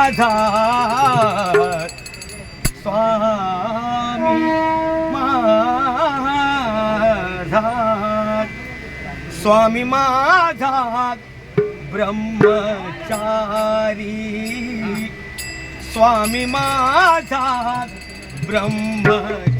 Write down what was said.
माझा स्वामी माझा स्वामी माझा ब्रह्मचारी. स्वामी माझा ब्रह्मचारी.